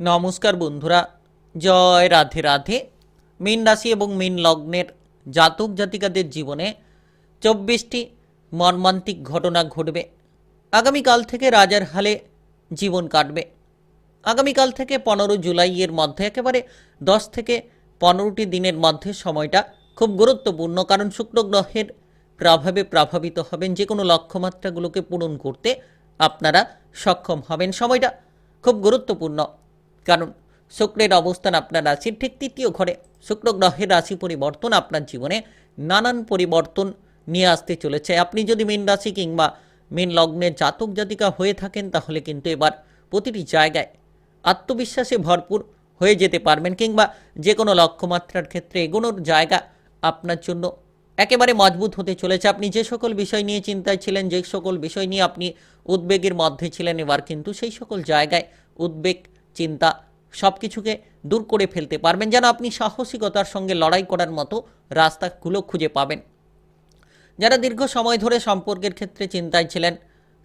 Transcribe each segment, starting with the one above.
নমস্কার বন্ধুরা, জয় রাধে রাধে। মীন রাশি এবং মীন লগ্নের জাতক জাতিকাদের জীবনে চব্বিশটি মর্মান্তিক ঘটনা ঘটবে। আগামীকাল থেকে রাজার হালে জীবন কাটবে। আগামীকাল থেকে পনেরো জুলাইয়ের মধ্যে, একেবারে দশ থেকে পনেরোটি দিনের মধ্যে সময়টা খুব গুরুত্বপূর্ণ, কারণ শুক্র গ্রহের প্রভাবে প্রভাবিত হবেন, যে কোনো লক্ষ্যমাত্রাগুলোকে পূরণ করতে আপনারা সক্ষম হবেন। সময়টা খুব গুরুত্বপূর্ণ। কারণ শুক্রের অবস্থান আপনার রাশির ঠিক তৃতীয় ঘরে। শুক্র গ্রহের রাশি পরিবর্তন আপনার জীবনে নানান পরিবর্তন নিয়ে আসতে চলেছে। আপনি যদি মীন রাশি কিংবা মীন লগ্নের জাতক জাতিকা হয়ে থাকেন, তাহলে কিন্তু এবার প্রতিটি জায়গায় আত্মবিশ্বাসে ভরপুর হয়ে যেতে পারবেন কিংবা যে কোনো লক্ষ্যমাত্রার ক্ষেত্রে এগোনোর জায়গা আপনার জন্য একেবারে মজবুত হতে চলেছে। আপনি যে সকল বিষয় নিয়ে চিন্তায় ছিলেন, যে সকল বিষয় নিয়ে আপনি উদ্বেগের মধ্যে ছিলেন, এবার কিন্তু সেই সকল জায়গায় উদ্বেগ চিন্তা সব কিছুকে দূর করে ফেলতে পারবেন যেন আপনি সাহসিকতার সঙ্গে লড়াই করার মতো রাস্তাগুলো খুঁজে পাবেন। যারা দীর্ঘ সময় ধরে সম্পর্কের ক্ষেত্রে চিন্তায় ছিলেন,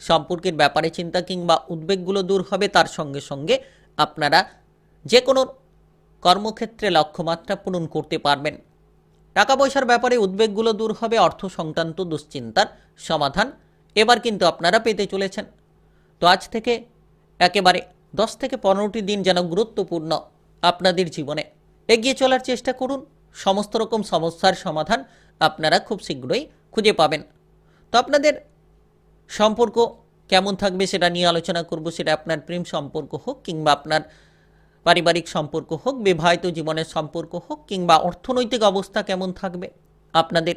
সম্পর্কের ব্যাপারে চিন্তা কিংবা উদ্বেগগুলো দূর হবে, তার সঙ্গে সঙ্গে আপনারা যে কোনো কর্মক্ষেত্রে লক্ষ্যমাত্রা পূরণ করতে পারবেন। টাকা পয়সার ব্যাপারে উদ্বেগগুলো দূর হবে, অর্থ সংক্রান্ত দুশ্চিন্তার সমাধান এবার কিন্তু আপনারা পেতে চলেছেন। তো আজ থেকে একেবারে দশ থেকে পনেরোটি দিন যেন গুরুত্বপূর্ণ আপনাদের জীবনে। এগিয়ে চলার চেষ্টা করুন। সমস্ত রকম সমস্যার সমাধান আপনারা খুব শীঘ্রই খুঁজে পাবেন। তো আপনাদের সম্পর্ক কেমন থাকবে সেটা নিয়ে আলোচনা করব। সেটা আপনার প্রেম সম্পর্ক হোক কিংবা আপনার পারিবারিক সম্পর্ক হোক, বিবাহিত জীবনের সম্পর্ক হোক কিংবা অর্থনৈতিক অবস্থা কেমন থাকবে, আপনাদের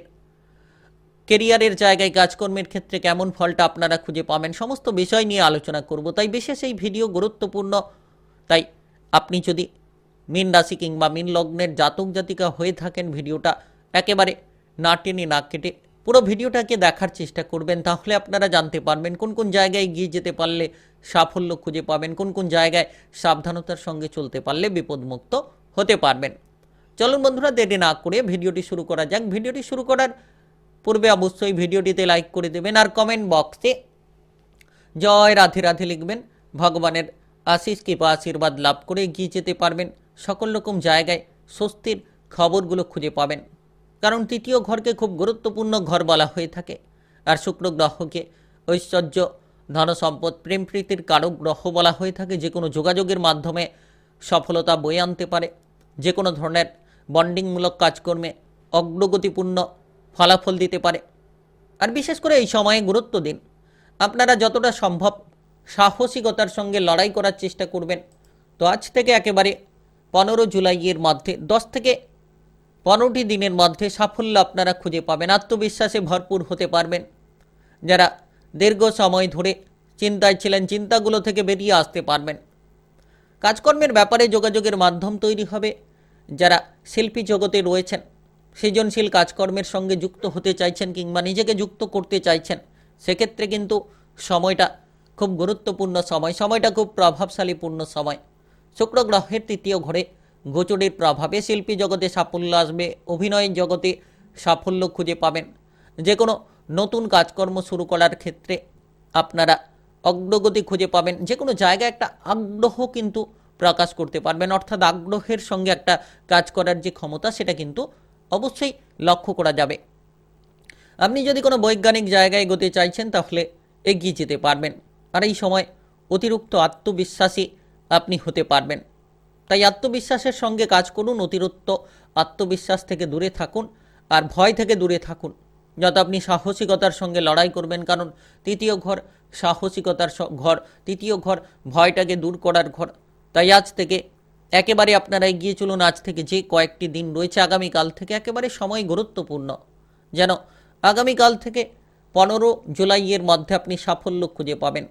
কেরিয়ারের জায়গায় কাজকর্মের ক্ষেত্রে কেমন ফলটা আপনারা খুঁজে পাবেন, সমস্ত বিষয় নিয়ে আলোচনা করব। তাই বিশেষ এই ভিডিও গুরুত্বপূর্ণ। তাই আপনি যদি মীন রাশি কিংবা মীন লগ্নের জাতক জাতিকা হয়ে থাকেন ভিডিওটা একেবারে না টেনে না কেটে পুরো ভিডিওটাকে দেখার চেষ্টা করবেন, তাহলে আপনারা জানতে পারবেন কোন কোন জায়গায় গিয়ে যেতে পারলে সাফল্য খুঁজে পাবেন, কোন কোন জায়গায় সাবধানতার সঙ্গে চলতে পারলে বিপদমুক্ত হতে পারবেন। চলুন বন্ধুরা, দেরি না করে ভিডিওটি শুরু করা যাক। ভিডিওটি শুরু করার পূর্বে অবশ্যই ভিডিওটিতে লাইক করে দেবেন আর কমেন্ট বক্সে জয় রাধে রাধে লিখবেন। ভগবানের আশিস কৃপা, আশীর্বাদ লাভ করে এগিয়ে যেতে পারবেন। সকল রকম জায়গায় স্বস্তির খবরগুলো খুঁজে পাবেন। কারণ তৃতীয় ঘরকে খুব গুরুত্বপূর্ণ ঘর বলা হয়ে থাকে। আর শুক্র গ্রহকে ঐশ্বর্য, ধন সম্পদ, প্রেম প্রীতির কারক গ্রহ বলা হয়ে থাকে। যে কোনো যোগাযোগের মাধ্যমে সফলতা বয়ে আনতে পারে। যে কোনো ধরনের বন্ডিংমূলক কাজকর্মে অগ্রগতিপূর্ণ ফলাফল দিতে পারে। আর বিশেষ করে এই সময়ে গুরুত্ব দিন। আপনারা যতটা সম্ভব সাহসিকতার সঙ্গে লড়াই করার চেষ্টা করবেন। তো আজ থেকে একেবারে পনেরো জুলাইয়ের মধ্যে, দশ থেকে পনেরোটি দিনের মধ্যে সাফল্য আপনারা খুঁজে পাবেন। আত্মবিশ্বাসে ভরপুর হতে পারবেন। যারা দীর্ঘ সময় ধরে চিন্তায় ছিলেন, চিন্তাগুলো থেকে বেরিয়ে আসতে পারবেন। কাজকর্মের ব্যাপারে যোগাযোগের মাধ্যম তৈরি হবে। যারা শিল্পী জগতে রয়েছেন সৃজনশীল কাজকর্মের সঙ্গে যুক্ত হতে চাইছেন কিংবা নিজেকে যুক্ত করতে চাইছেন, সেক্ষেত্রে কিন্তু সময়টা খুব গুরুত্বপূর্ণ সময়। সময়টা খুব প্রভাবশালীপূর্ণ সময়। শুক্র গ্রহের তৃতীয় ঘরে গোচরের প্রভাবে শিল্পী জগতে সাফল্য আসবে, অভিনয় জগতে সাফল্য খুঁজে পাবেন। যে কোনো নতুন কাজকর্ম শুরু করার ক্ষেত্রে আপনারা অগ্রগতি খুঁজে পাবেন। যে কোনো জায়গায় একটা আগ্রহ কিন্তু প্রকাশ করতে পারবেন, অর্থাৎ আগ্রহের সঙ্গে একটা কাজ করার যে ক্ষমতা, সেটা কিন্তু অবশ্যই লক্ষ্য করা যাবে। আপনি যদি কোনো বৈজ্ঞানিক জায়গায় এগোতে চাইছেন, তাহলে এগিয়ে যেতে পারবেন। আর এই সময় অতিরিক্ত আত্মবিশ্বাসী আপনি হতে পারবেন। তাই আত্মবিশ্বাসের সঙ্গে কাজ করুন, অতিরিক্ত আত্মবিশ্বাস থেকে দূরে থাকুন আর ভয় থেকে দূরে থাকুন। যত আপনি সাহসিকতার সঙ্গে লড়াই করবেন, কারণ তৃতীয় ঘর সাহসিকতার ঘর, তৃতীয় ঘর ভয়টাকে দূর করার ঘর। তাই আজ থেকে একেবারে আপনারা এগিয়ে চলুন, আজ থেকে যে কয়েকটি দিন রয়েছে, আগামীকাল থেকে একেবারে সময় গুরুত্বপূর্ণ। যেন আগামীকাল থেকে পনেরো জুলাইয়ের মধ্যে আপনি সাফল্য খুঁজে পাবেন।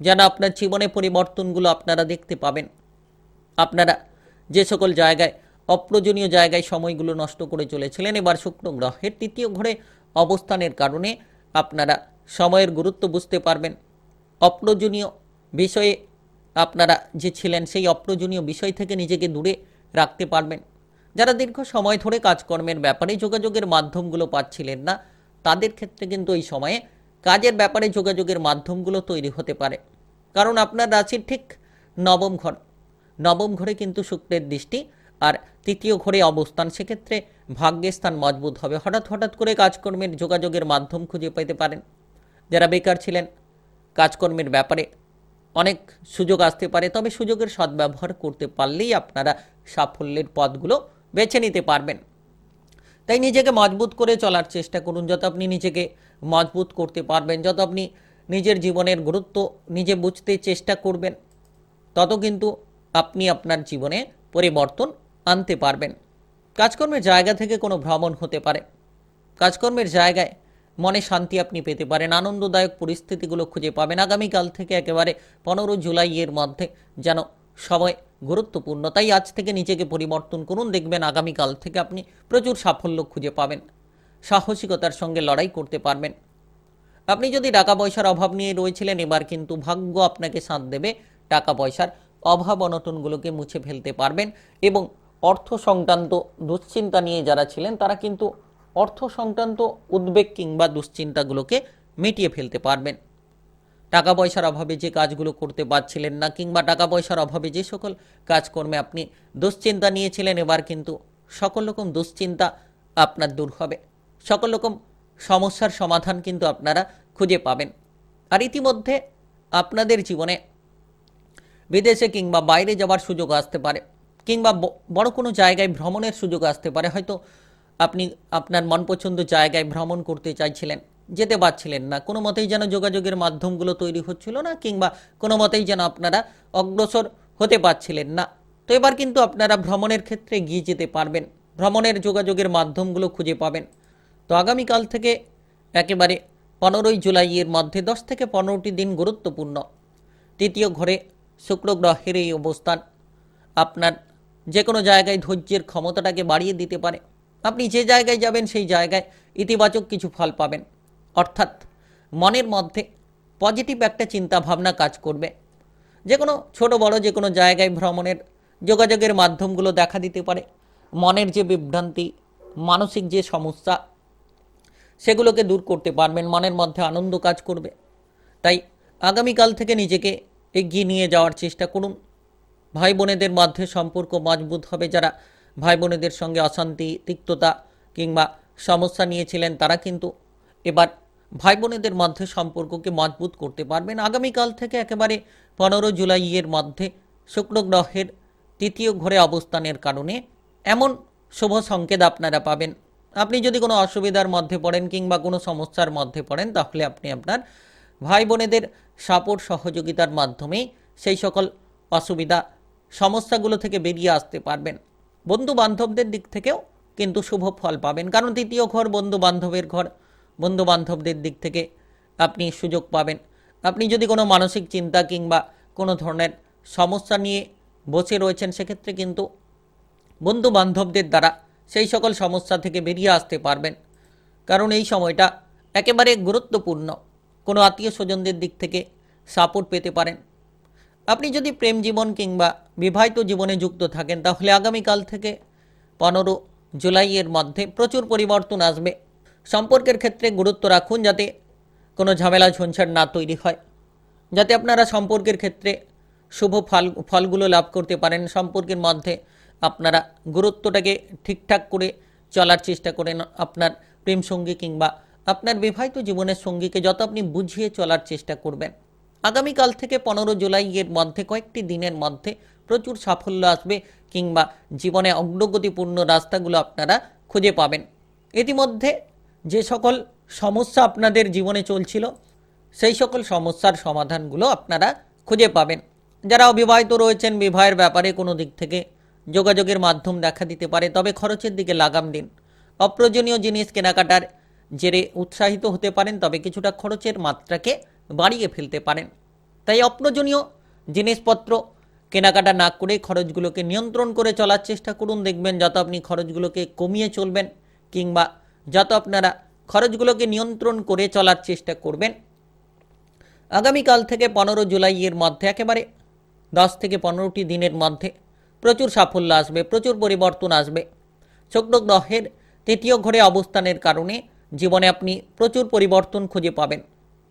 যেন আপনার জীবনে পরিবর্তনগুলো আপনারা দেখতে পাবেন। আপনারা যে সকল জায়গায়, অপ্রয়োজনীয় জায়গায় সময়গুলো নষ্ট করে চলেছিলেন, এবার শুক্র গ্রহের তৃতীয় ঘরে অবস্থানের কারণে আপনারা সময়ের গুরুত্ব বুঝতে পারবেন। অপ্রয়োজনীয় বিষয়ে আপনারা যে ছিলেন সেই অপ্রয়োজনীয় বিষয় থেকে নিজেকে দূরে রাখতে পারবেন। যারা দীর্ঘ সময় ধরে কাজকর্মের ব্যাপারে যোগাযোগের মাধ্যমগুলো পাচ্ছিলেন না, তাদের ক্ষেত্রে কিন্তু এই সময়ে কাজের ব্যাপারে যোগাযোগের মাধ্যমগুলো তৈরি হতে পারে। কারণ আপনার রাশির ঠিক নবম ঘর। নবম ঘরে কিন্তু শুক্রের দৃষ্টি আর তৃতীয় ঘরে অবস্থান, সেক্ষেত্রে ভাগ্যের স্থান মজবুত হবে। হঠাৎ হঠাৎ করে কাজকর্মের যোগাযোগের মাধ্যম খুঁজে পেতে পারেন। যারা বেকার ছিলেন, কাজকর্মের ব্যাপারে অনেক সুযোগ আসতে পারে, তবে সুযোগের সদ্ব্যবহার করতে পারলেই আপনারা সাফল্যের পথগুলো বেছে নিতে পারবেন। তাই নিজেকে মজবুত করে চলার চেষ্টা করুন, যত আপনি নিজেকে মজবুত করতে পারবেন, যত আপনি নিজের জীবনের গুরুত্ব নিজে বুঝতে চেষ্টা করবেন, তত কিন্তু আপনি আপনার জীবনে পরিবর্তন আনতে পারবেন। কাজকর্মের জায়গা থেকে কোনো ভ্রমণ হতে পারে। কাজকর্মের জায়গায় মনে শান্তি আপনি পেতে পারেন। আনন্দদায়ক পরিস্থিতিগুলো খুঁজে পাবেন আগামীকাল থেকে একেবারে পনেরো জুলাইয়ের মধ্যে যেন সময় গুরুত্বপূর্ণ। তাই আজ থেকে নিজেকে পরিবর্তন করুন। দেখবেন আগামীকাল থেকে আপনি প্রচুর সাফল্য খুঁজে পাবেন। সাহসিকতার সঙ্গে লড়াই করতে পারবেন। আপনি যদি টাকা পয়সার অভাব নিয়ে রয়েছিলেন, এবার কিন্তু ভাগ্য আপনাকে সাথ দেবে। টাকা পয়সার অভাব অনটনগুলোকে মুছে ফেলতে পারবেন এবং অর্থ সংক্রান্ত দুশ্চিন্তা নিয়ে যারা ছিলেন, তারা কিন্তু অর্থ সংক্রান্ত উদ্বেগ কিংবা দুশ্চিন্তাগুলোকে মিটিয়ে ফেলতে পারবেন। টাকা পয়সার অভাবে যে কাজগুলো করতে পারছিলেন না কিংবা টাকা পয়সার অভাবে যে সকল কাজকর্মে আপনি দুশ্চিন্তা নিয়েছিলেন, এবার কিন্তু সকল রকম দুশ্চিন্তা আপনার দূর হবে। সকল রকম সমস্যার সমাধান কিন্তু আপনারা খুঁজে পাবেন। আর ইতিমধ্যে আপনাদের জীবনে বিদেশে কিংবা বাইরে যাওয়ার সুযোগ আসতে পারে, কিংবা বড় কোনো জায়গায় ভ্রমণের সুযোগ আসতে পারে। হয়তো আপনি আপনার মন পছন্দ জায়গায় ভ্রমণ করতে চাইছিলেন, যেতে পারছিলেন না, কোনো মতেই যেন যোগাযোগের মাধ্যমগুলো তৈরি হচ্ছিল না, কিংবা কোনো মতেই যেন আপনারা অগ্রসর হতে পারছিলেন না। তো এবার কিন্তু আপনারা ভ্রমণের ক্ষেত্রে গিয়ে যেতে পারবেন, ভ্রমণের যোগাযোগের মাধ্যমগুলো খুঁজে পাবেন। তো আগামীকাল থেকে একেবারে পনেরোই জুলাইয়ের মধ্যে দশ থেকে পনেরোটি দিন গুরুত্বপূর্ণ। তৃতীয় ঘরে শুক্র গ্রহের এই অবস্থান, আপনার যে কোনো জায়গায় ধৈর্যের ক্ষমতাটাকে বাড়িয়ে দিতে পারে। আপনি যে জায়গায় যাবেন, সেই জায়গায় ইতিবাচক কিছু ফল পাবেন। অর্থাৎ মনের মধ্যে পজিটিভ একটা চিন্তা ভাবনা কাজ করবে। যে কোনো ছোটো বড় যে কোনো জায়গায় ভ্রমণের যোগাযোগের মাধ্যমগুলো দেখা দিতে পারে। মনের যে বিভ্রান্তি, মানসিক যে সমস্যা, সেগুলোকে দূর করতে পারবেন। মনের মধ্যে আনন্দ কাজ করবে। তাই আগামীকাল থেকে নিজেকে এগিয়ে নিয়ে যাওয়ার চেষ্টা করুন। ভাই বোনেদের মধ্যে সম্পর্ক মজবুত হবে। যারা ভাই বোনেদের সঙ্গে অশান্তি, তিক্ততা কিংবা সমস্যা নিয়েছিলেন তারা কিন্তু। এবার ভাই বোনেদের মধ্যে সম্পর্ককে মজবুত করতে পারবেন। আগামীকাল থেকে একেবারে পনেরো জুলাইয়ের মধ্যে শুক্র গ্রহের তৃতীয় ঘরে অবস্থানের কারণে এমন শুভ সংকেত আপনারা পাবেন। আপনি যদি কোনো অসুবিধার মধ্যে পড়েন কিংবা কোনো সমস্যার মধ্যে পড়েন, তাহলে আপনি আপনার ভাই বোনেদের সাপোর্ট, সহযোগিতার মাধ্যমে সেই সকল অসুবিধা, সমস্যাগুলো থেকে বেরিয়ে আসতে পারবেন। বন্ধু বান্ধবদের দিক থেকেও কিন্তু শুভ ফল পাবেন। কারণ তৃতীয় ঘর বন্ধু বান্ধবের ঘর। বন্ধু বান্ধবদের দিক থেকে আপনি সুযোগ পাবেন। আপনি যদি কোনো মানসিক চিন্তা কিংবা কোনো ধরনের সমস্যা নিয়ে বসে রয়েছেন, সেক্ষেত্রে কিন্তু বন্ধু বান্ধবদের দ্বারা সেই সকল সমস্যা থেকে বেরিয়ে আসতে পারবেন। কারণ এই সময়টা একেবারে গুরুত্বপূর্ণ। কোনো আত্মীয় স্বজনদের দিক থেকে সাপোর্ট পেতে পারেন। আপনি যদি প্রেম জীবন কিংবা বিবাহিত জীবনে যুক্ত থাকেন, তাহলে আগামীকাল থেকে পনেরো জুলাইয়ের মধ্যে প্রচুর পরিবর্তন আসবে। সম্পর্কের ক্ষেত্রে গুরুত্ব রাখুন যাতে কোনো ঝামেলা, ঝঞ্ঝাট না তৈরি হয়। যাতে আপনারা সম্পর্কের ক্ষেত্রে শুভ ফল, ফলগুলো লাভ করতে পারেন। সম্পর্কের মধ্যে আপনারা গুরুত্বটাকে ঠিকঠাক করে চলার চেষ্টা করেন। আপনার প্রেম সঙ্গী কিংবা আপনার বিবাহিত জীবনের সঙ্গীকে যত আপনি বুঝিয়ে চলার চেষ্টা করবেন। আগামীকাল থেকে পনেরো জুলাইয়ের মধ্যে কয়েকটি দিনের মধ্যে প্রচুর সাফল্য আসবে কিংবা জীবনে অগ্রগতিপূর্ণ রাস্তাগুলো আপনারা খুঁজে পাবেন। ইতিমধ্যে যে সকল সমস্যা আপনাদের জীবনে চলছিল, সেই সকল সমস্যার সমাধানগুলো আপনারা খুঁজে পাবেন। যারা অবিবাহিত রয়েছেন, বিবাহের ব্যাপারে কোনো দিক থেকে যোগাযোগের মাধ্যম দেখা দিতে পারে, তবে খরচের দিকে লাগাম দিন। অপ্রয়োজনীয় জিনিস কেনাকাটার জেরে উৎসাহিত হতে পারেন, তবে কিছুটা খরচের মাত্রাকে বাড়িয়ে ফেলতে পারেন। তাই অপ্রয়োজনীয় জিনিসপত্র কেনাকাটা না করে খরচগুলোকে নিয়ন্ত্রণ করে চলার চেষ্টা করুন। দেখবেন যত আপনি খরচগুলোকে কমিয়ে চলবেন কিংবা যত আপনারা খরচগুলোকে নিয়ন্ত্রণ করে চলার চেষ্টা করবেন, আগামীকাল থেকে পনেরো জুলাইয়ের মধ্যে একেবারে, দশ থেকে পনেরোটি দিনের মধ্যে প্রচুর সাফল্য আসবে, প্রচুর পরিবর্তন আসবে। শুক্র গ্রহের তৃতীয় ঘরে অবস্থানের কারণে জীবনে আপনি প্রচুর পরিবর্তন খুঁজে পাবেন।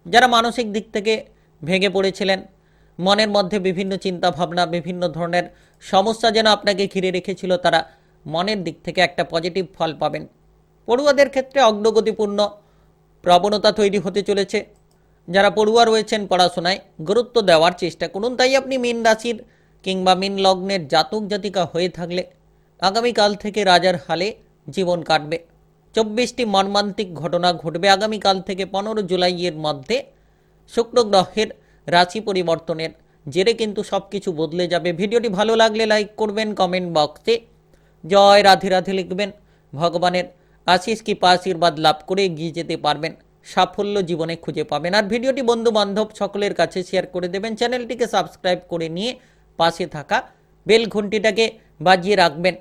যারা মানসিক দিক থেকে ভেঙে পড়েছিলেন মনের মধ্যে বিভিন্ন চিন্তা ভাবনা বিভিন্ন ধরনের সমস্যা যেন আপনাকে ঘিরে রেখেছিল, তারা মনের দিক থেকে একটা পজিটিভ ফল পাবেন। পড়ুয়াদের ক্ষেত্রে অগ্রগতিপূর্ণ প্রবণতা তৈরি হতে চলেছে। যারা পড়ুয়া রয়েছেন পড়াশোনায়, গুরুত্ব দেওয়ার চেষ্টা করুন। তাই আপনি মীন রাশির কিংবা মীন লগ্নের জাতক, জাতিকা হয়ে থাকলে আগামীকাল থেকে রাজার হালে জীবন কাটবে। চব্বিশটি মর্মান্তিক ঘটনা ঘটবে আগামীকাল থেকে পনেরো জুলাইয়ের মধ্যে। শুক্র গ্রহের রাশি পরিবর্তনের জেরে কিন্তু সব কিছু বদলে যাবে। ভিডিওটি ভালো লাগলে লাইক করবেন, কমেন্ট বক্সে। জয় রাধে রাধে লিখবেন। ভগবানের আশিস কৃপা আশীর্বাদ লাভ করে এগিয়ে যেতে পারবেন? সাফল্য জীবনে খুঁজে পাবেন। আর ভিডিওটি বন্ধু বান্ধব সকলের কাছে শেয়ার করে দেবেন। চ্যানেলটিকে সাবস্ক্রাইব করে নিয়ে পাশে থাকা বেল ঘন্টিটাকে বাজিয়ে রাখবেন।